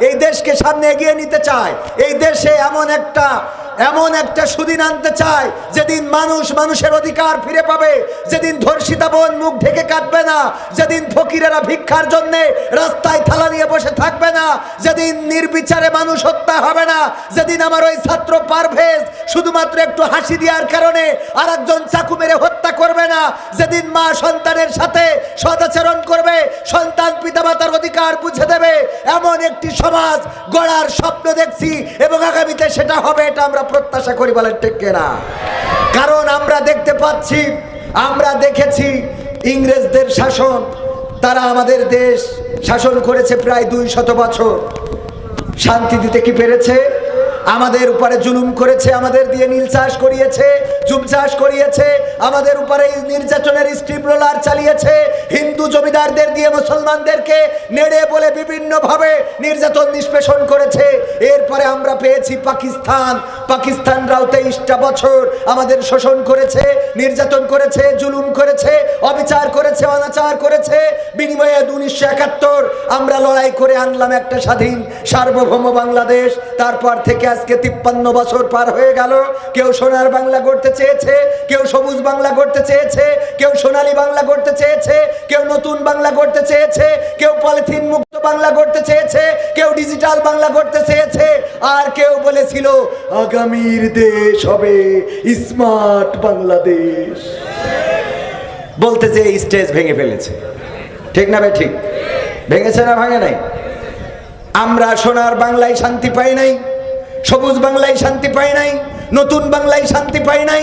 এই দেশকে সামনে এগিয়ে নিতে চায়। এই দেশে এমন একটা এমন একটা সুদিন আনতে চায়, যেদিন মানুষ মানুষের অধিকার ফিরে পাবে, যেদিন ধর্ষিতা বোন মুখ ঢেকে কাটবে না, যেদিন ফকিরেরা ভিক্ষার জন্য রাস্তায় থালা নিয়ে বসে থাকবে না, যেদিন নির্বিচারে মানুষ হত্যা হবে না, যেদিন আমার ওই ছাত্র পারভেজ শুধুমাত্র একটু হাসি দেওয়ার কারণে আর একজন চাকু মেরে হত্যা করবে না, যেদিন মা সন্তানের সাথে সদাচরণ করবে, সন্তান পিতামাতার অধিকার বুঝে দেবে, এমন একটি সমাজ গড়ার স্বপ্ন দেখছি এবং আগামীতে সেটা হবে, এটা আমরা প্রত্যাশা করি বলে ঠিক না কারণ আমরা দেখতে পাচ্ছি, আমরা দেখেছি ইংরেজদের শাসন, তারা আমাদের দেশ শাসন করেছে প্রায় দুই শত বছর। শান্তি দিতে কি পেরেছে? আমাদের উপরে জুলুম করেছে, আমাদের দিয়ে নীল চাষ করিয়েছে জুম চাষ করিয়েছে আমাদের উপরে নির্যাতনের স্টিম রোলার চালিয়েছে। হিন্দু জমিদারদের দিয়ে মুসলমানদেরকে নেড়ে বলে বিভিন্নভাবে নির্যাতন নিষ্পেষণ করেছে। এরপরে আমরা পেয়েছি পাকিস্তান। পাকিস্তানরাও তেইশটা বছর আমাদের শোষণ করেছে, নির্যাতন করেছে, জুলুম করেছে, অবিচার করেছে, অনাচার করেছে। বিনিময়ে উনিশশো একাত্তর আমরা লড়াই করে আনলাম একটা স্বাধীন, সার্বভৌম বাংলাদেশ। তারপর থেকে আজকে তিপ্পান্ন বছর পার হয়ে গেল। কেউ সোনার বাংলা গড়তে চেয়েছে, কেউ সবুজ বাংলা গড়তে চেয়েছে, কেউ সোনালী বাংলা গড়তে চেয়েছে, কেউ নতুন বাংলা গড়তে চেয়েছে, কেউ পলিথিন মুক্ত বাংলা গড়তে চেয়েছে, কেউ ডিজিটাল বাংলা গড়তে চেয়েছে, আর কেউ বলেছিল, আগামীর দেশ হবে স্মার্ট বাংলাদেশ। বলতে যে স্টেজ ভেঙে ফেলেছে। ঠিক না ভাই? ঠিক। ভেঙেছে না ভাঙে নাই? আমরা সোনার বাংলায় শান্তি পাই নাই, সবুজ বাংলায় শান্তি পাই নাই, নতুন বাংলায় শান্তি পাই নাই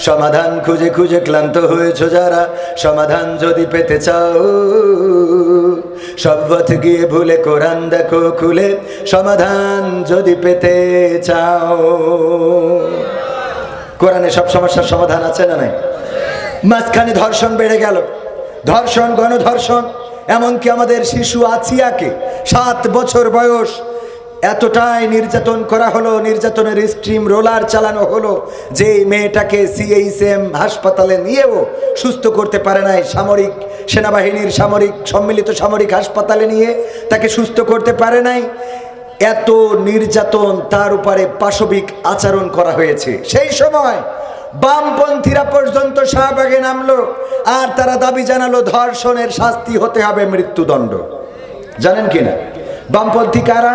সমাধান খুঁজে খুঁজে ক্লান্ত হয়েছ যারা, সমাধান যদি পেতে চাও। সব পথ গিয়ে ভুলে কোরআন দেখো খুলে, সমাধান যদি পেতে চাও। কোরআনে সব সমস্যার সমাধান আছে না নাই? মাঝখানে ধর্ষণ বেড়ে গেল। ধর্ষণ, গণধর্ষণ, এমনকি আমাদের শিশু আছিয়াকে সাত বছর বয়স এতটাই নির্যাতন করা হলো, নির্যাতনের স্ট্রিম রোলার চালানো হলো যে মেয়েটাকে সিএইচএম হাসপাতালে নিয়েও সুস্থ করতে পারে নাই সামরিক সেনাবাহিনীর সামরিক, সম্মিলিত সামরিক হাসপাতালে নিয়ে তাকে সুস্থ করতে পারে নাই। এত নির্যাতন তার উপরে পাশবিক আচরণ করা হয়েছে। সেই সময় বামপন্থীরা পর্যন্ত শাহবাগে নামলো, আর তারা দাবি জানালো, ধর্ষণের শাস্তি হতে হবে মৃত্যুদণ্ড। জানেন কি না বামপন্থী কারা?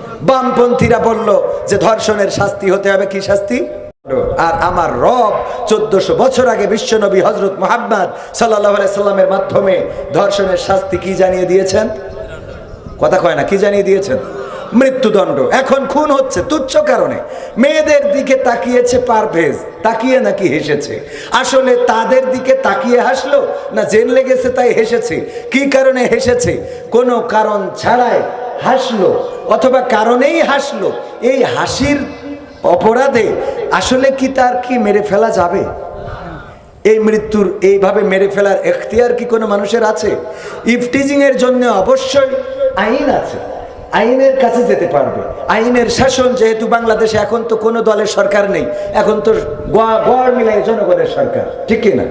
বামপন্থীরা বলল যে ধর্ষণের শাস্তি হতে হবে, কি শাস্তি? আর আমার রব চোদ্দশো বছর আগে বিশ্বনবী হজরত মোহাম্মদ সাল্লাহ সাল্লামের মাধ্যমে ধর্ষণের শাস্তি কি জানিয়ে দিয়েছেন? কথা কয় না, কি জানিয়ে দিয়েছেন? মৃত্যুদণ্ড। এখন খুন হচ্ছে তুচ্ছ কারণে। মেয়েদের দিকে তাকিয়েছে পারভেজ, তাকিয়ে নাকি হেসেছে? আসলে তাদের দিকে তাকিয়ে হাসলো না জেন লেগেছে তাই হেসেছে? কি কারণে হেসেছে? কোনো কারণ ছাড়াই হাসলো, অথবা কারণেই হাসলো, এই হাসির অপরাধে আসলে কি তার কি মেরে ফেলা যাবে? এই মৃত্যুর এইভাবে মেরে ফেলার এখতিয়ার কি কোনো মানুষের আছে? ইফটিজিং এর জন্য অবশ্যই আইন আছে। আইনের কাছে যেতে পারবে। আইনের শাসন যেহেতু বাংলাদেশে, এখন তো কোনো দলের সরকার নেই। এখন তো গড় মিলাই জনগণের সরকার, ঠিক না?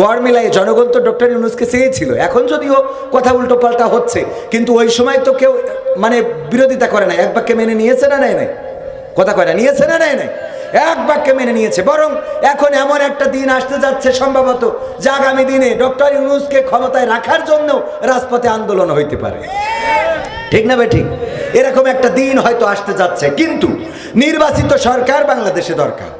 গড় মিলাই জনগণ তো ডক্টর ইউনুসকে চেয়েছিল। এখন যদিও কথা উল্টো পাল্টা হচ্ছে, কিন্তু ওই সময় তো কেউ মানে বিরোধিতা করে না, এক বাক্যে মেনে নিয়েছে না নেয় নাই? কথা কয় না, নিয়েছে না নেয় নাই? এক বাক্যে মেনে নিয়েছে, বরং এখন এমন একটা দিন আসতে যাচ্ছে সম্ভবত, যে আগামী দিনে ডক্টর ইউনুসকে ক্ষমতায় রাখার জন্য রাজপথে আন্দোলন হইতে পারে। ঠিক না ঠিক? এরকম একটা দিন হয়তো আসতে যাচ্ছে, কিন্তু নির্বাচিত সরকার বাংলাদেশে দরকার।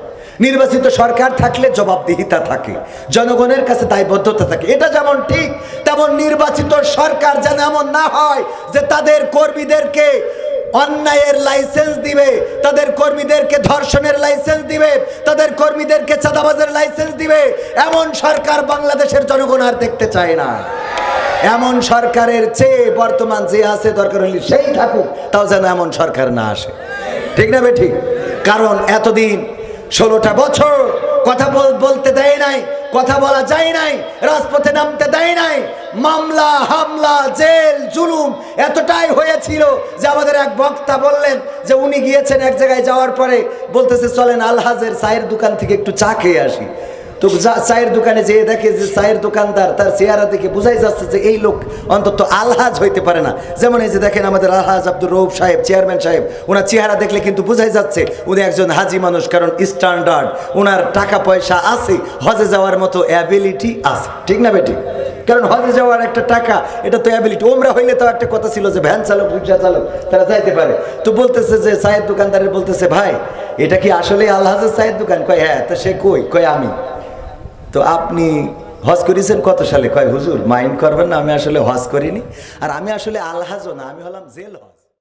নির্বাচিত সরকার থাকলে জবাবদিহিতা থাকে, জনগণের কাছে দায়বদ্ধতা থাকে। এটা যেমন ঠিক, তেমন নির্বাচিত সরকার যেন এমন না হয় যে তাদের কর্মীদেরকে অন্যায়ের লাইসেন্স দিবে, তাদের কর্মীদেরকে ধর্ষণের লাইসেন্স দিবে, তাদের কর্মীদেরকে চাঁদাবাজের লাইসেন্স দিবে। এমন সরকার বাংলাদেশের জনগণ আর দেখতে চায় না। এমন সরকারের চেয়ে বর্তমান যে আছে, দরকার হলে সেই থাকুক, তাও যেন এমন সরকার না আসে। ঠিক না বে ঠিক? কারণ এতদিন ষোলোটা বছর কথা বল- বলতে দেয় নাই, কথা বলা যায় নাই, রাজপথে নামতে দেয় নাই। মামলা, হামলা, জেল, জুলুম এতটাই হয়েছিল যে আমাদের এক বক্তা বললেন যে উনি গিয়েছেন এক জায়গায় যাওয়ার পরে বলতেছে, চলেন আলহাজের চায়ের দোকান থেকে একটু চা খেয়ে আসি। তো চায়ের দোকানে যেয়ে দেখে যে চায়ের দোকানদার তার চেহারা দেখে বোঝাই যাচ্ছে যে এই লোক অন্তত আলহাজ হইতে পারে না। যেমন এই যে দেখেন আমাদের আলহাজ আব্দুর রৌফ সাহেব, চেয়ারম্যান সাহেব ওনার চেহারা দেখলে কিন্তু বোঝাই যাচ্ছে উনি একজন হাজি মানুষ, কারণ স্ট্যান্ডার্ড। ওনার টাকা পয়সা আছে, হজে যাওয়ার মতো অ্যাবিলিটি আছে। ঠিক না বেটি? কারণ হজে যাওয়ার একটা টাকা, এটা তো অ্যাবিলিটি ওমরা হইলে তো একটা কথা ছিল যে ভ্যান চালক, রিক্সা চালক, তারা যাইতে পারে। তো বলতেছে যে চায়ের দোকানদারের বলতেছে, ভাই, এটা কি আসলে আলহাজের চায়ের দোকান? কয় হ্যাঁ তো সে কই? কয়, আমি। তো আপনি হজ করেছেন কত সালে? কয়, হুজুর, মাইন্ড করবেন না, আমি আসলে হজ করিনি। আর আমি আসলে আলহাজও না, আমি হলাম জেল হজ।